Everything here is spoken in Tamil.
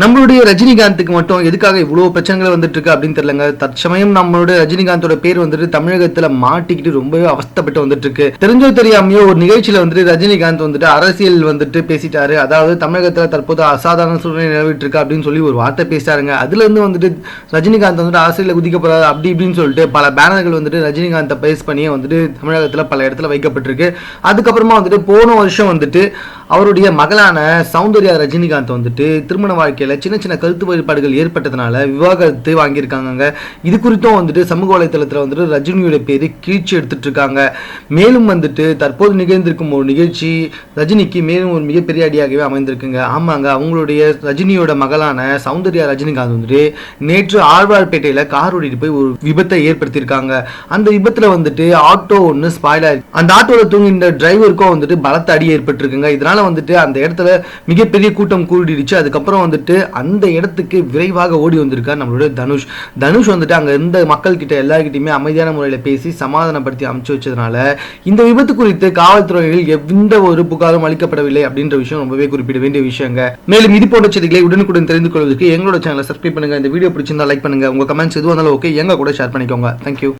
நம்மளுடைய ரஜினிகாந்துக்கு மட்டும் எதுக்காக இவ்வளவு பிரச்சனைகள் வந்துட்டு இருக்கு அப்படின்னு தெரியலங்க. தற்சமயம் நம்மளுடைய ரஜினிகாந்தோட பேர் வந்துட்டு தமிழகத்துல மாட்டிக்கிட்டு ரொம்பவே அவஸ்தைப்பட்டு வந்துட்டு இருக்கு. தெரிஞ்சோ தெரியாமையோ ஒரு நிகழ்ச்சியில வந்துட்டு ரஜினிகாந்த் வந்துட்டு அரசியல் வந்துட்டு பேசிட்டாரு. அதாவது தமிழகத்துல தற்போது அசாதாரண சூழ்நிலை நிலவிட்டு இருக்கு அப்படின்னு சொல்லி ஒரு வார்த்தை பேசிட்டாருங்க. அதுல இருந்து வந்துட்டு ரஜினிகாந்த் வந்துட்டு அரசியல குதிக்க போறாரு அப்படி இப்படின்னு சொல்லிட்டு பல பேனர்கள் வந்துட்டு ரஜினிகாந்தை பேஸ் பண்ணியே வந்துட்டு தமிழகத்துல பல இடத்துல வைக்கப்பட்டிருக்கு. அதுக்கப்புறமா வந்துட்டு போன வருஷம் வந்துட்டு அவருடைய மகளான சௌந்தர்யா ரஜினிகாந்த் வந்துட்டு திருமண வாழ்க்கையில் சின்ன சின்ன கருத்து வேறுபாடுகள் ஏற்பட்டதுனால விவாகரத்து வாங்கியிருக்காங்க இது குறித்தும் வந்துட்டு சமூக வலைத்தளத்தில் வந்துட்டு ரஜினியோட பேர் கீழ்ச்சி எடுத்துட்டு இருக்காங்க மேலும் வந்துட்டு தற்போது நிகழ்ந்திருக்கும் ஒரு நிகழ்ச்சி ரஜினிக்கு மேலும் ஒரு மிகப்பெரிய அடியாகவே அமைந்திருக்குங்க. ஆமாங்க அவங்களுடைய ரஜினியோட மகளான சௌந்தர்யா ரஜினிகாந்த் வந்துட்டு நேற்று ஆழ்வார்பேட்டையில் கார் ஓட்டிட்டு போய் ஒரு விபத்தை ஏற்படுத்தியிருக்காங்க. அந்த விபத்தில் வந்துட்டு ஆட்டோ ஒன்று ஸ்பாயில் ஆயிருக்கு அந்த ஆட்டோவில் தூங்கின்ற டிரைவருக்கும் வந்துட்டு பலத்த அடி ஏற்பட்டிருக்குங்க. இதனால வந்துட்டு அந்த இடத்துல மிகப்பெரிய கூட்டம் கூடிடுச்சு. அதுக்கப்புறம் வந்துட்டு அந்த இடத்துக்கு விரைவாக ஓடி வந்திருக்கார் நம்மளுடைய தனுஷ். தனுஷ் வந்துட்டு அங்க இருந்த மக்கள் கிட்ட அமைதியான முறையில பேசி சமாதானப்படுத்தி அமைச்சு வச்சதுனால இந்த விபத்து குறித்து காவல்துறையில் எந்த ஒரு புகாரும் அளிக்கப்படவில்லை அப்படின்ற விஷயம் ரொம்பவே குறிப்பிட வேண்டிய விஷயங்க. மேலும் இது போன்ற செய்திகளை உடனுக்குடன் தெரிந்து கொள்வதற்கு எங்களோட சேனலை சப்ஸ்கிரைப் பண்ணுங்க. இந்த வீடியோ பிடிச்சிருந்தா லைக் பண்ணுங்க. உங்க கமெண்ட்ஸ் எதுவும் இருந்தாலும் ஓகே எங்க கூட ஷேர் பண்ணிக்கோங்க. தேங்க்யூ